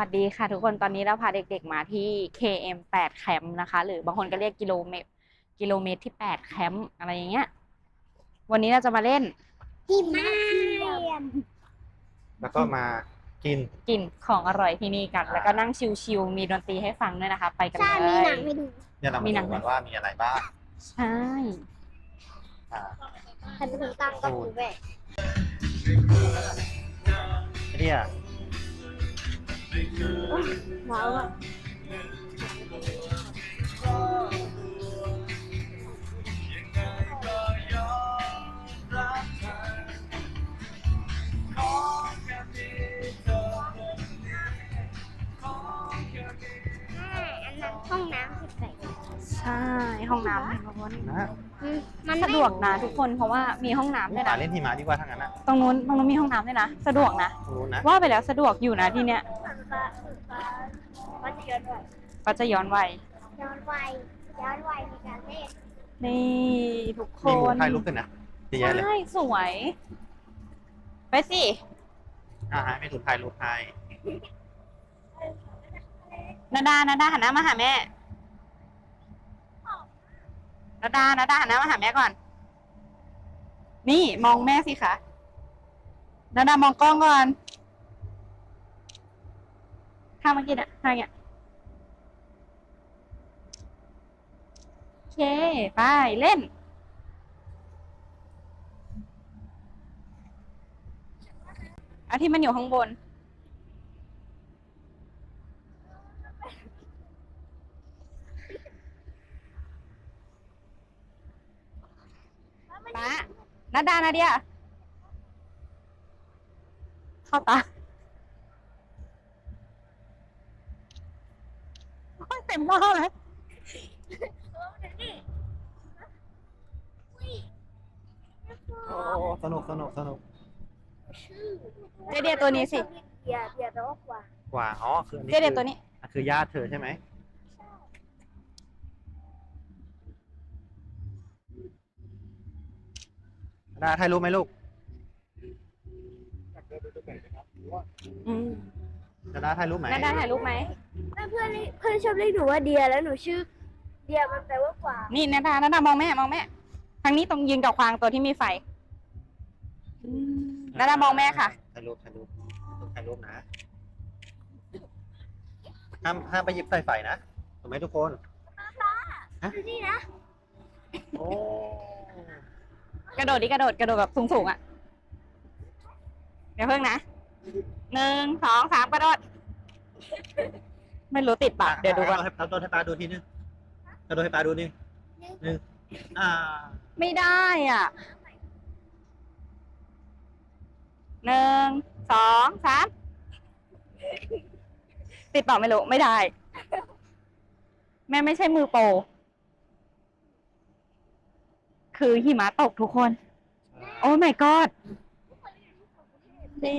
วัสดีค่ะทุกคนตอนนี้เราพาเด็กๆมาที่ KM 8 แคมป์นะคะ หรือบางคนก็เรียกกิโลเมตรกิโลเมตรที่8แคมป์อะไรอย่างเงี้ย วันนี้เราจะมาเล่นหิมะเทียมแล้วก็มากินกินของอร่อยที่นี่กัน แล้วก็นั่งชิลๆมีดนตรีให้ฟังด้วยนะคะ ไปกันใช่เลมีหนัยงให้ดูเนี่ยเรามีมาหนังดูกันว่ามีอะไรบ้างใช่อ่าใครเป็นคนตั้งก็คือแม่เนี่ย ว้าวอะอันนั้นห้องน้ำที่ใส่ใช่ห้องน้ำทุกคนนะมันสะดวกนะทุกคนเพราะว่ามีห้องน้ำด้วยป่านะเล่นหิมะดีกว่าทั้งนั้นอะตรงนู้นตรงนู้นมีห้องน้ำด้วยนะ สะดวกนะรู้นะว่าไปแล้วสะดวกอยู่นะที่เนี้ย มันจะย้อนวัยก็จะย้อนวัยย้อนวัยย้อนวัยในการเล่นนี่ทุกคมีหมูนไทยลุกขึ้นนะดีแย่เลย ใช่สวย ไปสิ อ่าฮะไม่ถูกไทยลุกไทยนาดานาดาหันหน้ามาหาแม่นาดานาดาหันหน้ามาหาแม่ก่อน นี่มองแม่สิคะนาดามองกล้องก่อน ข้ามากินอะทางเนี้ยโอเค ไปเล่น อาที่มันอยู่ข้างบนป้านาดานาเดียเข้าตาโอ้ย เต็มหม้อเลยโอ้สนุกสนุกสนุกเจเดียตัวนี้สิเดียเดียแปลว่ากว่า กว่าอ๋อคืออันนี้เจเดียตัวนี้อะคือญาติเธอใช่ไหมดาไทยรู้ไหมลูกอืม ดาไทยรู้ไหมนาดาถ่ายรูปไหมเพื่อนเพื่อนเพื่อนชอบเรียกหนูว่าเดียแล้วหนูชื่อ เดียมันแปลว่ากว่านี่นาดานาดามองแม่มองแม่ทางนี้ตรงยืนกับควางตัวที่มีไฟอืมนาดามองแม่ค่ะถ่ายรูปถ่ายรูปถ่ายรูปนะห้ามห้ามไปหยิบใส่ไฟนะถูกไหมทุกคนดูนี่นะโอ้กระโดดดิกระโดดกระโดดแบบสูงๆอะเดี๋ยวเพิ่งนะ หนึ่งสองสามกระโดด ไม่รู้ติดปากเดี๋ยวดูก่อนให้เราโดนให้ปลาดูทีนึงเราโดนให้ปลาดูนี่หนึ่งอ่า ไม่ได้อะหนึ่งสองสามติดเปล่าไม่รู้ ไม่ได้ แม่ไม่ใช่มือโปรคือหิมะตกทุกคน โอ้ my god นี่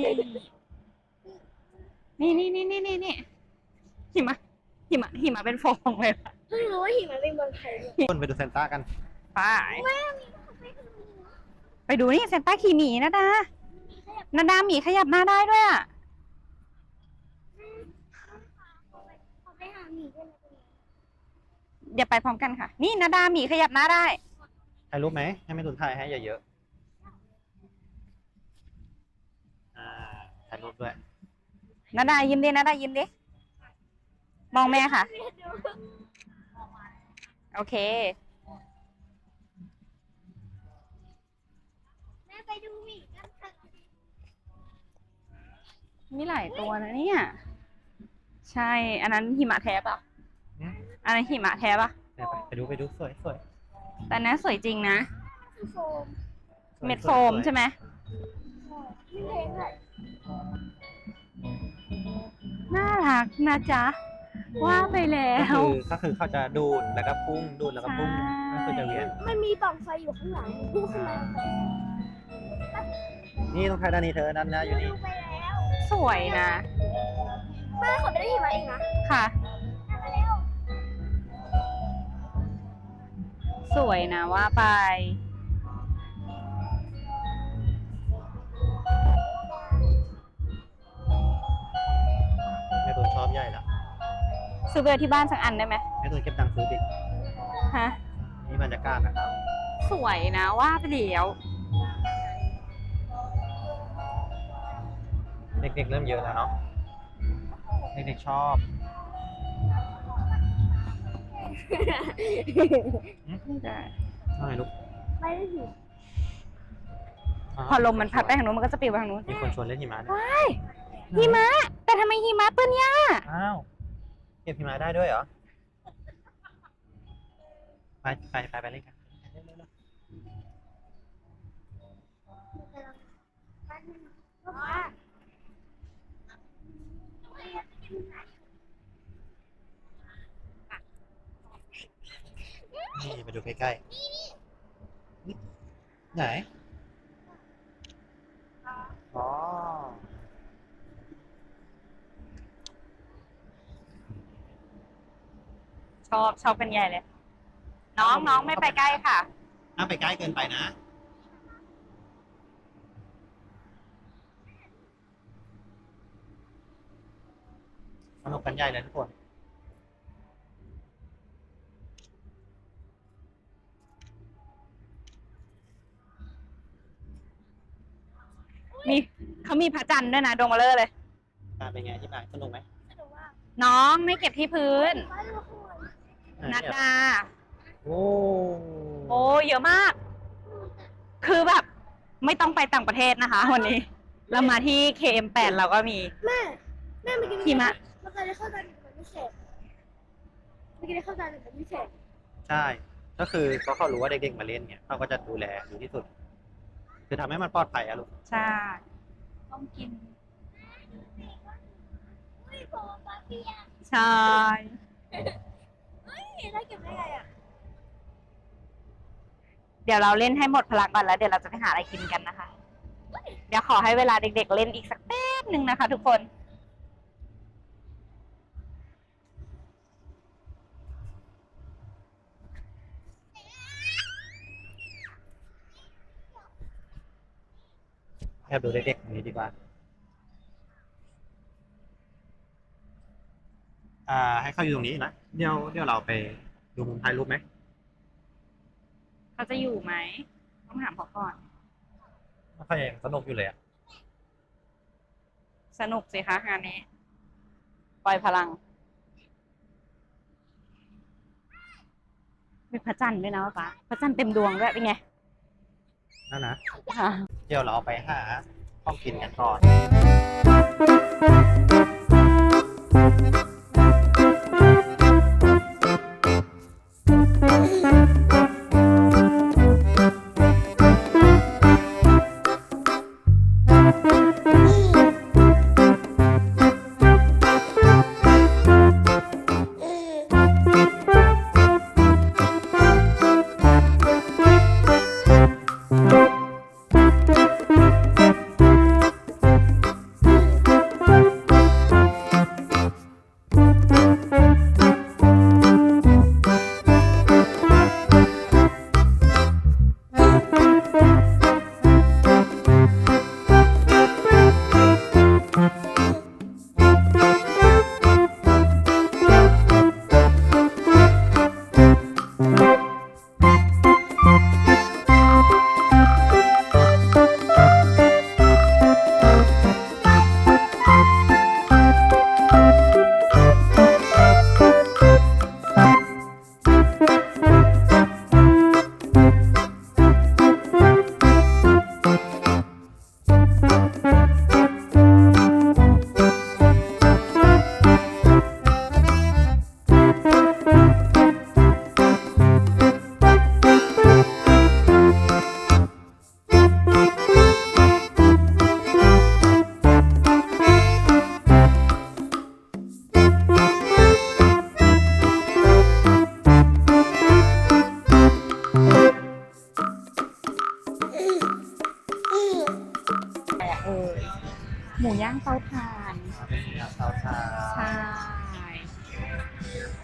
นี่นี่นี่นี่นี่หิมะหิมะหิมะเป็นฟองเลยค่ะเพิ่งรู้ว่าหิมะเป็นเมืองไทยเนี่ยคนไปดูเซนต้ากันไปไปดูนี่เซนต้าขี่หมีนะดานาดาหมีขยับหน้าได้ด้วยอะเขาไปหาหมีกันเลยเดี๋ยวไปพร้อมกันค่ะ นี่นาดาหมีขยับหน้าได้ถ่ายรูปไหมให้ไม่ตุนถ่ายให้เยอะๆอ่าถ่ายรูปด้วย นาดายิ้มดินาดายิ้มดิ มองแม่ค่ะ โอเค แม่ไปดูหมีกันเถอะมีหลายตัวนะเนี่ย ใช่ อันนั้นหิมะแท้ป่ะ อืม อันนั้นหิมะแท้ป่ะ ไปไปไปดูไปดูสวยสวยแต่อันนั้นสวยจริงนะ คือโฟมสวยเม็ดสโฟวยมสวยใช่ไหม ไม่เลงเลย รักนะจ๊ะ ว่าไปแล้ก็ว คือก็คือเขาจะดูดแล้วก็พุ่งดูดแล้วก็พุ่งใช่ ก็คือจะเวียนมันมีปล่องไฟอยู่ข้างหลังพุ่งขึ้นมานี่ต้องถ่ายด้านนี้เธอด้านหน้าอยู่นี่ ไปแล้วสวยนะแม่ขอไปได้หิมะอีกนะค่ะ ไปแล้วสวยนะว่าไป ไม่ตุนซื้อไปไว้ที่บ้านสักอันได้ไหมให้ตัวเก็บตังค์ซื้อดิฮะนี่มาจากก้านนะครับ สวยนะว่าไปเดี๋ยว เด็กๆเริ่มเยอะแล้วเนาะเด็กๆชอบได้เท่าไหร่ลูกไม่ได้ถึงพอลมมันพัดไปทางนู้นมันก็จะปลิวไปทางนู้นมีคนชวนเล่นหิมะด้วยว้ายหิมะ แต่ทำไมหิมะตัวเนี้ยอ้าวเก็บหิมะได้ด้วยเหรอ ไปไปไปไปเล่นกันนี่มาดูใกล้ๆไหน อ๋อ ชอบชอบเป็นใหญ่เลย น้องน้องไม่ไปใกล้ค่ะ ถ้าไปใกล้เกินไปนะ สนุกกันใหญ่เลยทุกคน มีเขามีพระจันทร์ด้วยนะดวงเบลเลอร์เลยการเป็นไงที่มาสนุกไหม สนุกมากน้องไม่เก็บที่พื้น ไม่รู้คุณนั ดดา โอ้โอ้เยอะมาก คือแบบ ไม่ต้องไปต่างประเทศนะคะ วันนี้ เรามาที่ KM8 เราก็มี แม่แม่เมื่อกี้หิมะ เมื่อกี้ได้เข้าใจหนึ่งเป็นพิเศษเมื่อกี้ได้เข้าใจหนึ่งเป็นพิเศษใช่ ก็คือเพราะเขารู้ว่าเด็กๆมาเล่นเนี่ยเขาก็จะดูแลดีที่สุด คือทำให้มันปลอดภัยอะลูกใช่ ต้องกินอุ้ยบอกว่าพี่ยังใช่ีได้เก็บได้ไงอะเดี๋ยวเราเล่นให้หมดพลังก่อนแล้ว เดี๋ยวเราจะไปหาอะไรกินกันนะคะ เดี๋ยวขอให้เวลาเด็ก ๆ เล่นอีกสักแป๊บหนึ่งนะคะ ทุกคน แอบดูเด็กๆตรงนี้ดีกว่า อ่า ให้เขาอยู่ตรงนี้นะเดี๋ยวเดี๋ยวเราไปดูมุมถ่ายรูปไหมเขาจะอยู่ไหมต้องถามเขาก่อนเขายังสนุกอยู่เลยอะสนุกสิคะงานนี้ ปล่อยพลังมีพระจันทร์ด้วยนะป๊าพระจันทร์เต็มดวงด้วยเป็นไงนั่นนะค่ะเดี๋ยวเราไปหาของกินกันก่อน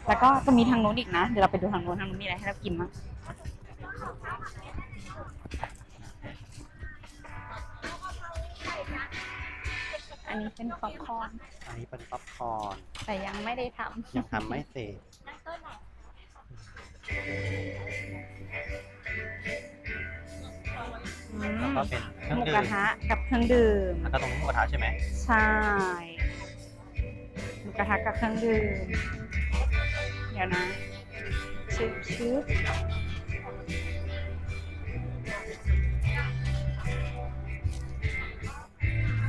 แล้วก็จะมีทางโน้นอีกนะ เดี๋ยวเราไปดูทางโน้นทางโน้นมีอะไรให้เรากินมั้งอันนี้เป็นป๊อปคอร์นอันนี้เป็นป๊อปคอร์นแต่ยังไม่ได้ทำยังทำไม่เสร็จนั่งต้นไหนอืแล้วมก็เป็นเครื่องหมูดื่กระมทะกับเครื่องดื่ม แล้วก็ตรงนี้หมูกระทะใช่ไหมใช่หมูกระทะกับเครื่องดื่มเดี๋ยวนะชึบชึบ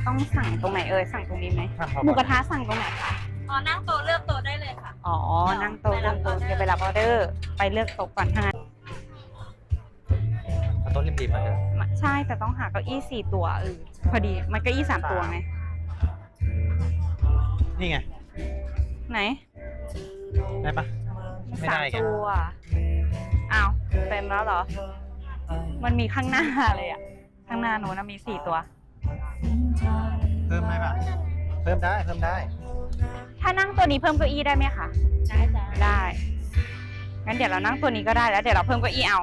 ต้องสั่งตรงไหนเอ่ยสั่งตรงนี้ไหมอะพอหมูกก่อนระทะสั่งตรงไหนคะอ๋อนั่งโต๊ะเลือกโต๊ะได้เลยค่ะ อ๋อ นั่งโต๊ะไปรัเลืบอกโต๊ะออเดอร์เดี๋ยวไปรับออเดอร์ไปเลือกโต๊ะก่อนห้าเอาต้นริมๆมาเถอะใช่แต่ต้องหาเก้าอี้สี่ตัวเออพอดีมันเก้าอี้สามตัวไงนี่ไง ไหน ได้ปะ ไม่ได้สามไง ตัวอ้าวเต็มแล้วเหรอ มันมีข้างหน้าเลยอะข้างหน้าโน้นนะมีสี่ตัว เพิ่มได้ปะเพิ่มได้เพิ่มได้ ถ้านั่งตัวนี้เพิ่มเก้าอี้ได้ไหมคะ ได้จ้ะได้ งั้นเดี๋ยวเรานั่งตัวนี้ก็ได้แล้วเดี๋ยวเราเพิ่มเก้าอี้เอา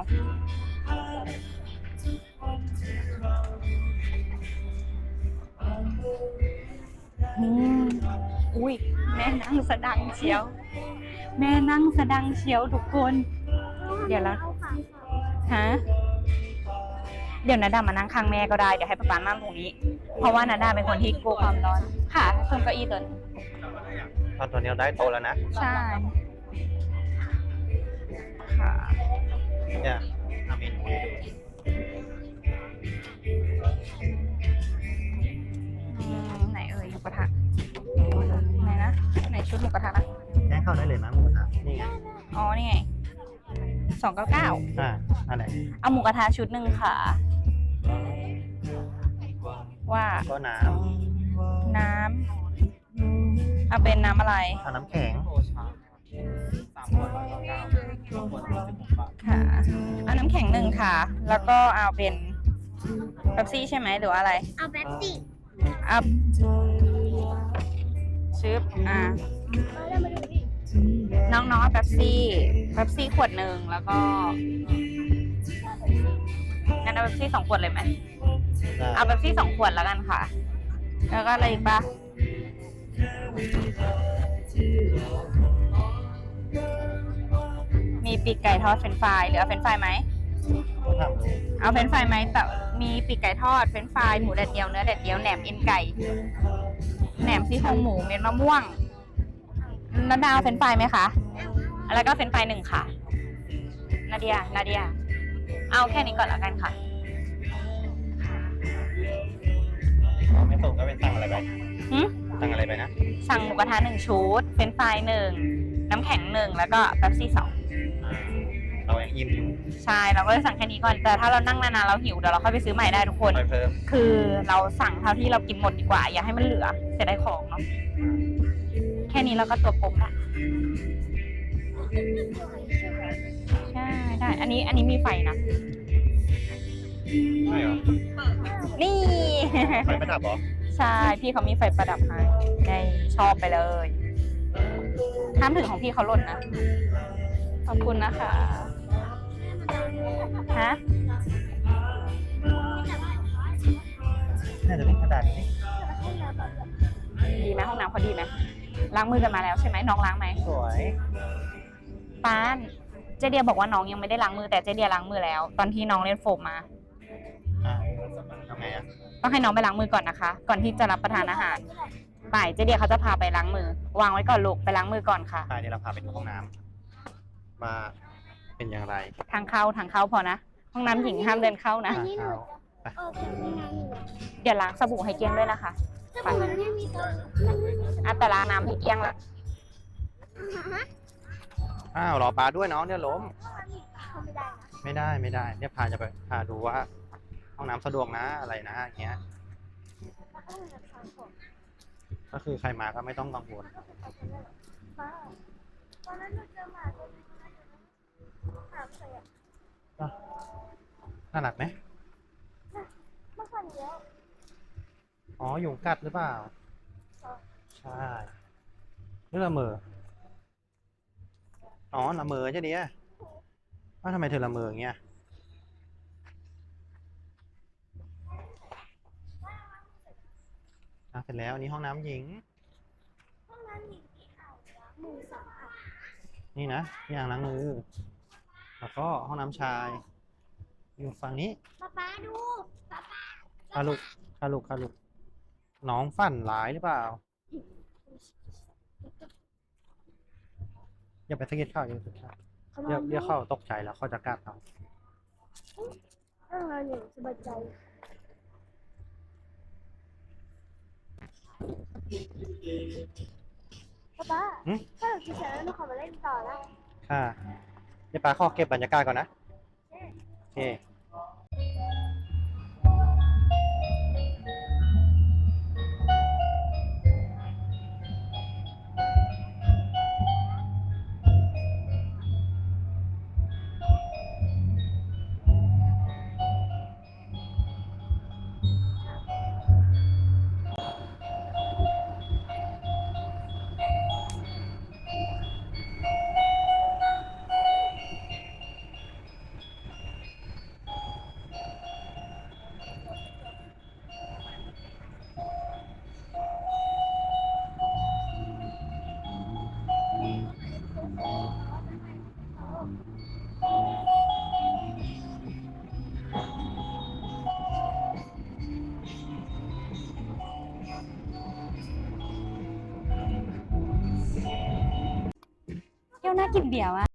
อืมอุ้ยแม่นั่งสะดังเชียว แม่นั่งสะดังเชียวทุกคน เดี๋ยวแล้วฮะเดี๋ยวนาดามานั่งข้างแม่ก็ได้เดี๋ยวให้ป๊าป๊านั่งตรงนี้ เพราะว่านาดาเป็นคนที่กลัวความร้อน ค่ะเพิ่มเก้าอี้ตัวนี้ตอนตัวนี้เราได้โตะแล้วนะ ใช่ ค่ะเนี่ยทำเมนูให้ดูอืมไหนเอ่ยหมูกระทะไหนนะ ไหนชุดหมูกระทะนะ แจ้งเข้าได้เลยมั้ยหมูกระทะนี่ไงอ๋อ นี่ไงสองเก้าเก้าอ่าอันไหนเอาหมูกระทะชุดหนึ่งค่ะ ว่าก็น้น้ำเอาเป็นน้ำอะไรำเอาน้ำแข็งค่ะ เอาน้ำแข็งหนึ่งค่ะ แล้วก็เอาเป็นเป๊ปซี่ใช่ไหมหรือว่าอะไร เอาแบบสิเอาชึบอ่าเรามาดูดิ น้องๆเอาเป๊ปซี่เป๊ปซี่ขวดหนึ่งแล้วก็งั้นเอาเป๊ปซี่สองขวดเลยไหมได้เอาเป๊ปซี่สองขวดแล้วกันค่ะ แล้วก็อะไรอีกปะมีปีกไก่ทอดเฟรนช์ฟรายเหลือเฟรนช์ฟรายไหมทำดูเอาเฟรนช์ฟรายไหมแต่มีปีกไก่ทอดเฟรนช์ฟรายหมูแดดเดียวเนื้อแดดเดียวแหนมเอ็นไก่แหนมซี่โครงหมูเม็ดมะม่วง นาดาวเฟรนช์ฟรายไหมคะ แล้วก็เฟรนช์ฟรายหนึ่งค่ะ นาเดีย นาเดีย เอาแค่นี้ก่อนแล้วกันค่ะ ไม่ส่งก็เป็นตังอะไรไปหึตังอะไรไปนะ สั่งหมูกระทะหนึ่งชุด เฟรนช์ฟรายหนึ่ง น้ำแข็งหนึ่ง แล้วก็เป๊ปซี่สอง อ่าเรายังอิ่มอยู่ใช่ เราก็เลยสั่งแค่นี้ก่อน แต่ถ้าเรานั่งนานๆเราหิวเดี๋ยวเราค่อยไปซื้อใหม่ได้ทุกคนค่อยเพิ่มคือเราสั่งเท่าที่เรากินหมดดีกว่า อย่าให้มันเหลือเสียดายของเนาะ แค่นี้เราก็ตัวกลมละใช่ได้อันนี้อันนี้มีไฟนะ ใช่เหรอนี่ ไฟไม่ดับเหรอใช่ พี่เขามีไฟประดับให้ได้ชอบไปเลยห้ามถึงของพี่เขาหล่นนะ ขอบคุณนะคะ ฮะ น่าจะเป็นกระดาษนี้ดีไหมห้องน้ำเขาดีไหม ล้างมือกันมาแล้วใช่ไหมน้องล้างไหมสวยป้านเจเดียบอกว่าน้องยังไม่ได้ล้างมือแต่เจเดียล้างมือแล้ว ตอนที่น้องเล่นโฟมมาอ่าทำไงอะต้องให้น้องไปล้างมือก่อนนะคะ ก่อนที่จะรับประทานอาหารป่ายเจเดียเขาจะพาไปล้างมือ วางไว้ก่อนลูกไปล้างมือก่อนค่ะไปเดี๋ยวเราพาไปดูห้องน้ำว่าเป็นอย่างไรทางเข้าทางเข้าพอนะห้องน้ำหญิงห้ามเดินเข้านะทางเข้าเออเป็นยังไงเดี๋ยวล้างสบู่ให้เกลี้ยงด้วยนะคะ สบู่มันไม่มีตัวมันไม่มีอะแต่ล้างน้ำให้เกลี้ยงละอ้าวรอปลาด้วยน้องเนี่ยล้ม เขาไม่ได้นะไม่ได้ไม่ได้ เนี่ยพาจะไปพาดูว่าห้องน้ำสะดวกนะอะไรนะอย่างเงี้ยก็คือใครมาก็ไม่ต้องกังวลตอนนั้นเราเจอหมาตัวนึงนะถามใส่อะน่ารักไหมเมื่อก่อนเยอะ อ๋อยุงกัดหรือเปล่า ใช่หรือละเมอ อ๋อละเมอใช่ดิว่าทำไมเธอละเมออย่างเงี้ย อะเสร็จแล้วอันนี้ห้องน้ำหญิง ห้องน้ำหญิงที่อ่างล้างมือสะอาดนี่นะที่อ่างล้างมือ แล้วก็ห้องน้ำชาย อยู่ฝั่งนี้ป๊าป๊าดูป๊าป๊า คาลุกคาลุกคาลุก น้องฝันร้ายหรือเปล่า อย่าไปสะกิดเข้าอย่าไปสะกิดเข้าเดี๋ยวเดี๋ยวเข้าตกใจแล้วเขาจะกัดเราห้องน้ำหญิงสบายใจป๊าป๊าถ้าเราคิดเสร็จแล้วหนูขอมาเล่นต่อแล้วค่ะเดี๋ยวป้าขอเก็บบรรยากาศก่อนนะ โอเค เที่ยวน่ากินเบียร์วะ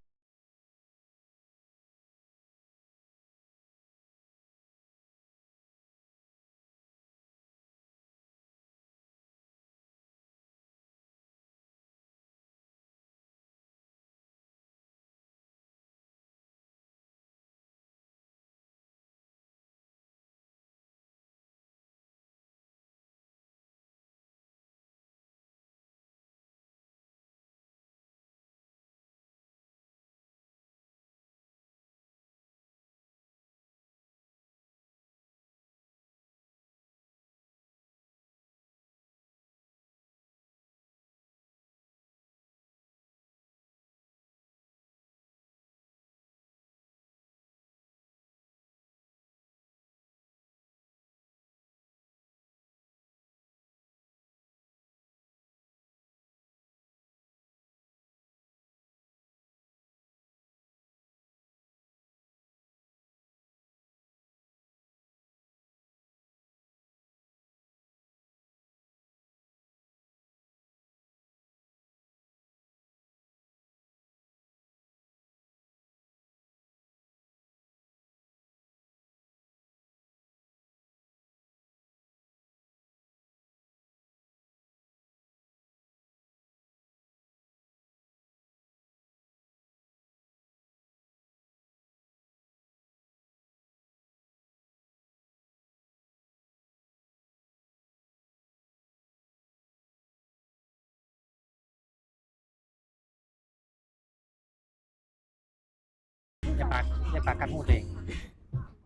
อย่าปากอย่าปากกัดหูตัวเอง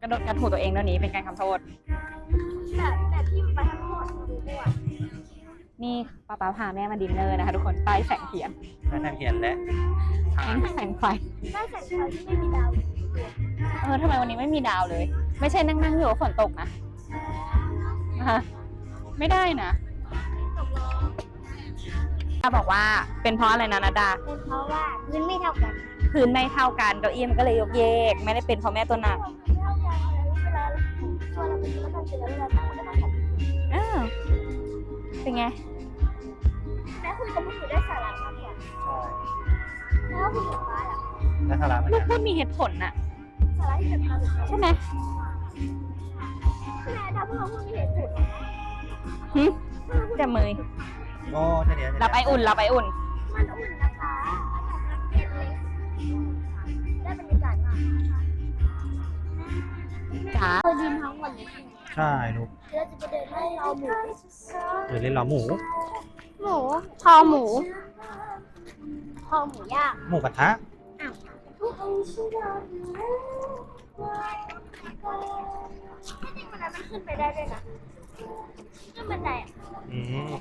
กระโดดกัดหูตัวเองเดี๋ยวนี้เป็นการทำโทษ แต่แต่ที่ไปทั้งหมดดูด้วย นี่ป้าป้าพาแม่มาดินเนอร์นะคะทุกคนใต้แสงเทียนและทางเขียนและทาแสงงแสงไฟ ได้แสงไฟที่ไม่มีดาวเออทำไมวันนี้ไม่มีดาวเลย ไม่ใช่นั่งนั่งๆอยู่ฝนตกนะนะคะไม่ได้นะ ตกลงดาบอกว่าเป็นเพราะอะไรนะนาดา เป็นเพราะว่าพื้นไม่เท่ากันพื้นไม่เท่ากันเก้าอี้มันก็เลยยกเยก ไม่ได้เป็นเพราะแม่ตัวหนักไม่เท่ากันเวลาตัวเราเป็นแล้วมันเป็นแล้วเวลาตั้งมันก็ต้องของเออเป็นไงแม่คุยกับผู้อื่นได้สาระมากกว่าใช่แล้วคุยกับป้าอะและสาระเหมือนลูกักนพูดมีเหตุผลน่ะสาระที่เป็นความรู้ใช่ไหมแม่ถ้าพวกเราพูดมีเหตุผลหึจะเมย โอ้เฉลี่ยรับไออุ่นรับไออุ่น มันอุ่นนะคะอากาศมันเย็นเลยได้บรรยากาศมากจ๋า เราดินทั้งวันเลยใช่ลูกเราจะไปเดินไล่เราหมูเดี๋ยวเล่นล้อหมู หมูคอหมูคอหมูย่างหมูกระทะที่จริงมันมันขึ้นไปได้ด้วยนะขึ้นบันไดอะ อืม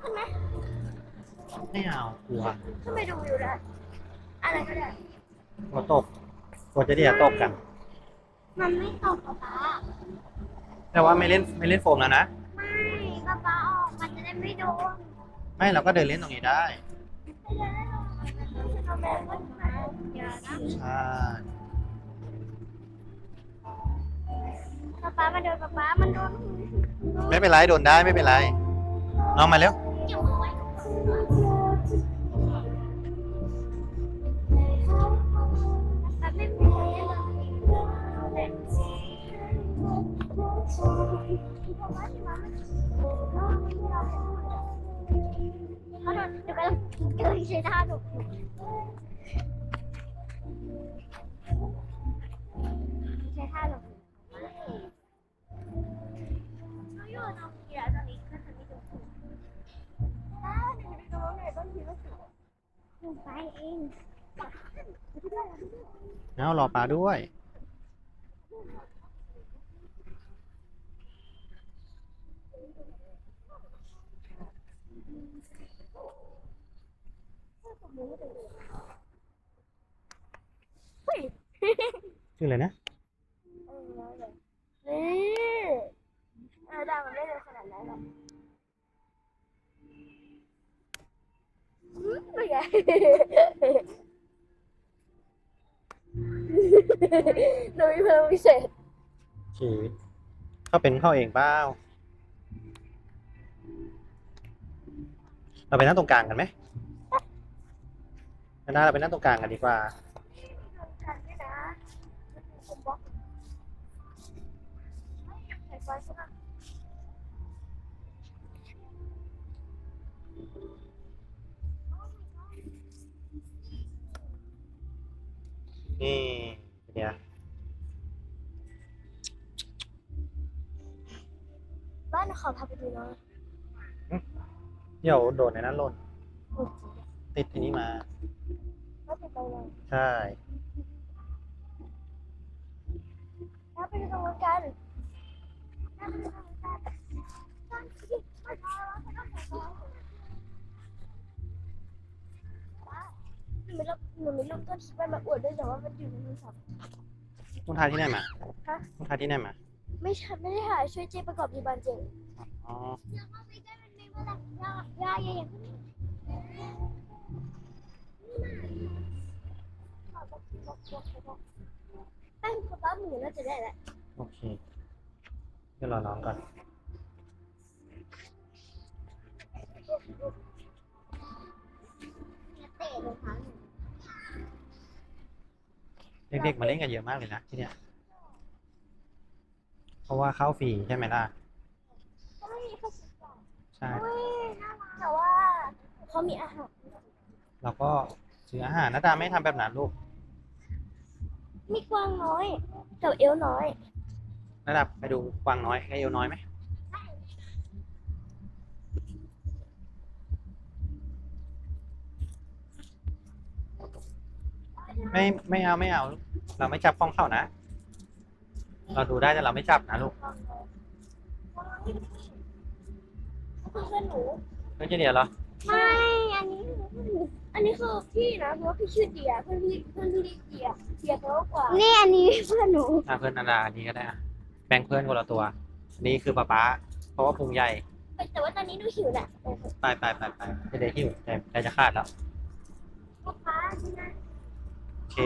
ขึ้นไหมไม่เอากลัวขึ้นไปดูวิวได้ อะไรก็ได้ กลัวตกกลัวจะเดียตกกัน มันไม่ตกป๊าป๊าแต่ว่าไม่เล่นไม่เล่นโฟมแล้วนะ ไม่ป๊าป๊าออกมันจะได้ไม่โดนไม่เราก็เดินเล่นตรงนี้ได้ ไม่ได้หรอกมันจะทำแบบว่ามันอย่านะใช่ป๊าป๊ามันโดนป๊าป๊ามันโดน ไม่เป็นไรโดนได้ไม่เป็นไรน้องมา เร็ว เกี่ยวมือไว้ป๊าไม่เป็นไรหรอกเขาโดนเดี๋ยวไปเจอใช้ท่าหนุก ไปเองเอารอปลาด้วยเฮ้ยชื่ออะไรนะ นี่เออดาวมันไม่เร็วขนาดนั้นหรอก ไม่ไงหนูมีพลังพิเศษขี่เขาเป็นเข้าเองเปล่าเราไปนั่งตรงกลางกันไหมนาดาเราไปนั่งตรงกลางกันดีกว่า นี่เนี่ยบ้านขอพาไปดูหน่อยเดี๋ยวโดดในนั้นหล่นติดอันนี้มาว่าไปไปเลยใช่ถ้าไปดูตรงนู้นกันถ้าไปดูตรงนู้นกัน ตอนที่ไปเอาแล้วก็ต้องใส่ไฟหนูไม่รับหนูไม่รับต้นคิดว่ามาอวดด้วยแต่ว่ามันอยู่ในโทรศัพท์ต้องทายที่ไหนมาฮะต้องทายที่ไหนมา ไม่ใช่ไม่ได้หาช่วยเจ๊ประกอบดีบานเจงอ๋อย่าย่าอย่าอย่างนี้แป้งกระป๋าหมูน่าจะได้แหละโอเคเดี๋ยวรอน้องก่อน ด็กๆมาเล่นกันเยอะมากเลยนะที่เนี่ยเพราะว่าเข้าฟรีใช่ไหมล่ะก็ไม่มีข้าวสุกใช่เฮ้ยน่ารักแต่ว่าเขามีอาหารเราก็ซื้ออาหารนาดาไม่ทำแบบนั้นลูกมีกวางน้อยกับเอวน้อยนาดาไปดูกวางน้อยให้เอวน้อยไหมไม่ไม่เอาไม่เอา เราไม่จับของเขานะ เราดูได้แต่เราไม่จับนะลูกกวางน้อยกวางน้อยคือเพื่อนหนูเพื่อนจะเดียวเหรอ ไม่ อันนี้อันนี้คือพี่นะเพราะว่าพี่ชื่อเดียเพื่อนพี่เพื่อนพี่เดียเดียแปลว่ากวางนี่อันนี้เพื่อนหนูอะเพื่อนนาดาอันนี้ก็ได้อะแบ่งเพื่อนคนละตัวอันนี้คือป๊าป๊า เพราะว่าพุงใหญ่ แต่ว่าตอนนี้หนูหิวแหละไปไปไปไปจะได้หิวใจใจจะขาดแล้วลูกค้าที่นั่นโอเค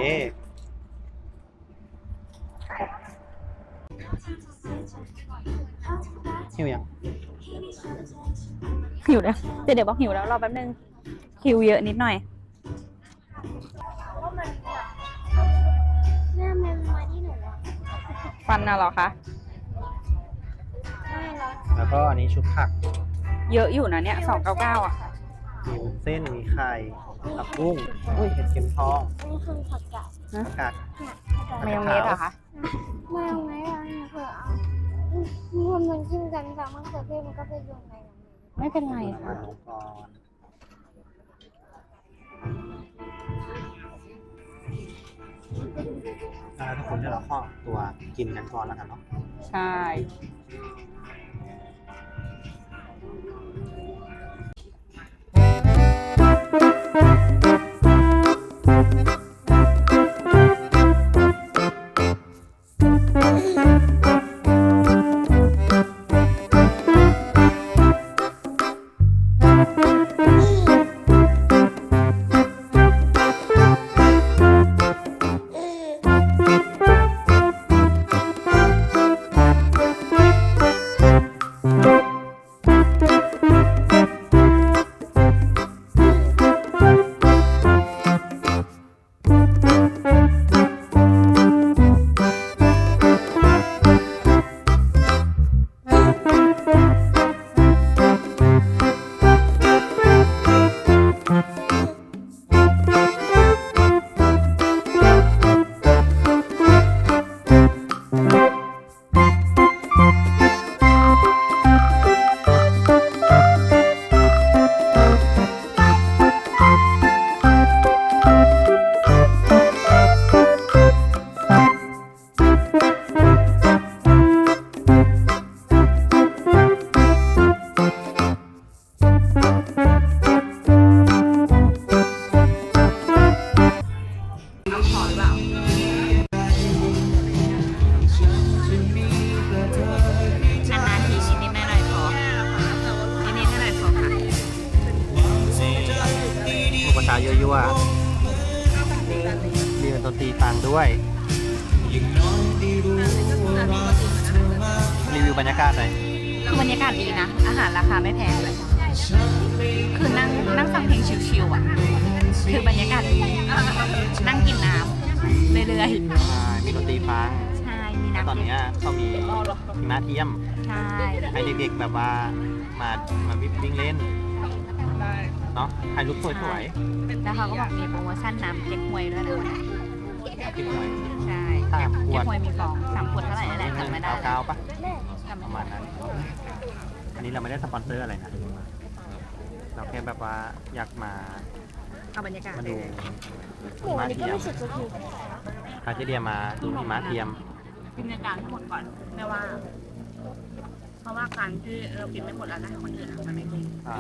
หิวยังหิวแล้วเดี๋ยวเดี๋ยวบอกหิวแล้วรอแป๊บนึงหิวเยอะนิดหน่อยว่ามันแม่มันมาที่หนูอะฟันน่ะเหรอคะไม่หรอกแล้วก็อันนี้ชุดผัก เยอะอยู่นะเนี่ยสองเก้าเก้าอะ มีวุ้นเส้น มีไข่ผักบุ้งอุ้ยเห็ดเข็มทองอันนี้คือผักกาดผักกาดมายองเนสเหรอคะ ไม่เอาไหมอะเนี่ยเผื่อเอามันมันจิ้มกันกับมะเขือเทศมันก็ไปลงในนั้นไม่เป็นไรเอาค่ะลงก่อนอ่าทุกคนเดี๋ยวเราข้อตัวกินกันก่อนแล้วกันเนาะ ใช่ วมีดนตรีฟังด้วย รีวิวบรรยากาศหน่อยคือบรรยากาศดีนะ อาหารราคาไม่แพงเลย คือนั่งนั่งฟังเพลงชิวๆอะ คือบรรยากาศดี นั่งกินน้ำเรื่อยใช่มีดนตรีฟังๆใช่ มีแล้วน้ำตอนเนี้ยเขามีหิมะเทียม ใช่ ให้เด็กๆแบบว่ามามาวิ่งเล่น เนาะถ่ายรูปสวย แล้วเขาก็บอกมีโปรโมชั่นน้ำเก๊กฮวยด้วยนะวันนี้ๆกินหน่อยใช่สามขวเก๊ดกฮวยมีฟองสามขวดเท่าไหร่นั่นแหละจำไม่ได้เก้าๆปะจำปไม่ระมาได้ณนั้น อันนี้เราไม่ได้สปอนเซอร์อะไรนะ เราแค่แบบว่าอยากมา เอาบรรยากาศมาดูหมูอันนี้ก็ไม่สุดสักทีพาเจเดียมาดูหิมะเทียม กินในการทั้งหมดก่อนไม่ว่า เพราะว่าการที่เรากินไม่หมดแล้วนะคนอื่นอะมันไม่ดีอ่า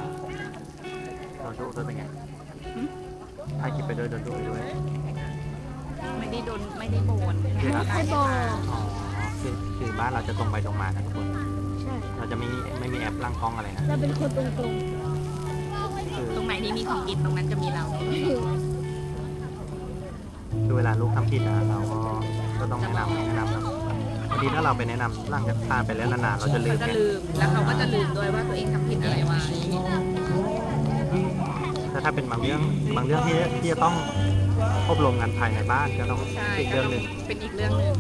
เราดูด้วยเป็นไง ถ่ายคลิปไปด้วยโดนดูไปด้วยไม่ได้โดนไม่ได้โบนคือไม่บอกอ๋อคือคือบ้านเราจะตรงไปตรงมานะทุกคน ใช่ เราจะไม่มีไม่มีแอปล่างกล้องอะไรนะเราเป็นคนตรงคือตรงไหนที่มีของกินตรงนั้นจะมีเราคือเวลาลูกทำผิดนะเราก็ก็ต้องแนะนำแนะนำนะบางทีถ้าเราไปแนะนำหลังจากทานไปแล้วนานๆเราจะลืเขามจะไงลืมแล้วเขาก็จะลืมด้วยว่าตัวเองทำผิดอะไรไถ้าเป็นบางเรื่องบางเรื่องที่ที่จะต้องอบรมงานภายในบ้านก็ต้องอีกเรื่องหนึ่งเป็นอีกเรื่องหนึ่ง